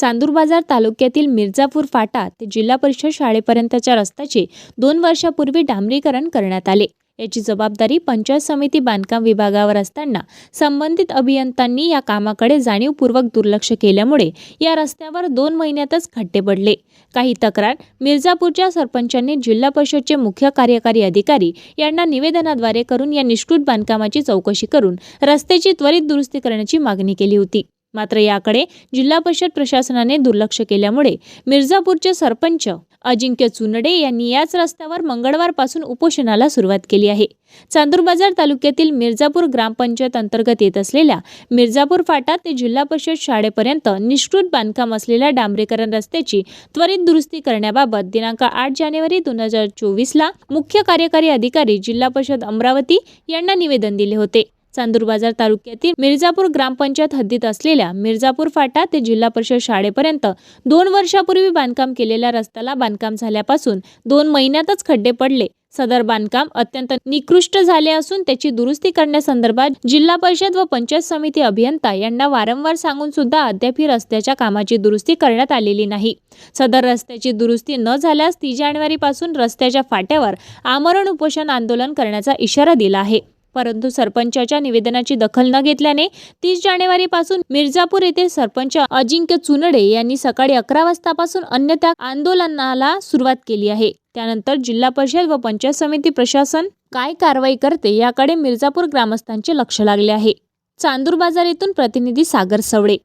चांदूर बाजार तालुक्यातील मिर्झापूर फाटा ते जिल्हा परिषद शाळेपर्यंतच्या रस्त्याचे दोन वर्षापूर्वी डांबरीकरण करण्यात आले. याची जबाबदारी पंचायत समिती बांधकाम विभागावर असताना संबंधित अभियंत्यांनी या कामाकडे जाणीवपूर्वक दुर्लक्ष केल्यामुळे या रस्त्यावर दोन महिन्यातच खड्डे पडले. काही तक्रार मिर्झापूरच्या सरपंचांनी जिल्हा परिषदचे मुख्य कार्यकारी अधिकारी यांना निवेदनाद्वारे करून या निष्कृत बांधकामाची चौकशी करून रस्त्याची त्वरित दुरुस्ती करण्याची मागणी केली होती. मात्र याकडे जिल्हा परिषद प्रशासनाने दुर्लक्ष केल्यामुळे मिर्झापूरचे सरपंच अजिंक्य चुनडे यांनी याच रस्त्यावर मंगळवारपासून उपोषणाला सुरुवात केली आहे. चांदूर बाजार तालुक्यातील मिर्झापूर ग्रामपंचायत अंतर्गत येत असलेल्या मिर्झापूर फाटा ते जिल्हा परिषद शाळेपर्यंत निष्कृत बांधकाम असलेल्या डांबरेकरण रस्त्याची त्वरित दुरुस्ती करण्याबाबत दिनांक आठ जानेवारी दोन हजार चोवीसला मुख्य कार्यकारी अधिकारी जिल्हा परिषद अमरावती यांना निवेदन दिले होते. चांदूर बाजार तालुक्यातील मिर्जापूर ग्रामपंचायत हद्दीत असलेल्या मिर्झापूर फाटा ते जिल्हा परिषद शाळेपर्यंत दोन वर्षापूर्वी बांधकाम केलेल्या रस्त्याला बांधकाम झाल्यापासून दोन महिन्यातच खड्डे पडले. सदर बांधकाम अत्यंत निकृष्ट झाले असून त्याची दुरुस्ती करण्यासंदर्भात जिल्हा परिषद व पंचायत समिती अभियंता यांना वारंवार सांगून सुद्धा अद्याप ही रस्त्याच्या कामाची दुरुस्ती करण्यात आलेली नाही. सदर रस्त्याची दुरुस्ती न झाल्यास तीस जानेवारीपासून रस्त्याच्या फाट्यावर आमरण उपोषण आंदोलन करण्याचा इशारा दिला आहे. परंतु सरपंचाच्या निवेदनाची दखल न घेतल्याने तीस जानेवारीपासून मिर्जापूर येथे सरपंच अजिंक्य चुनडे यांनी सकाळी अकरा वाजतापासून अन्यथा आंदोलनाला सुरुवात केली आहे. त्यानंतर जिल्हा परिषद व पंचायत समिती प्रशासन काय कारवाई करते याकडे मिर्झापूर ग्रामस्थांचे लक्ष लागले आहे. चांदूर बाजार येथून प्रतिनिधी सागर सवडे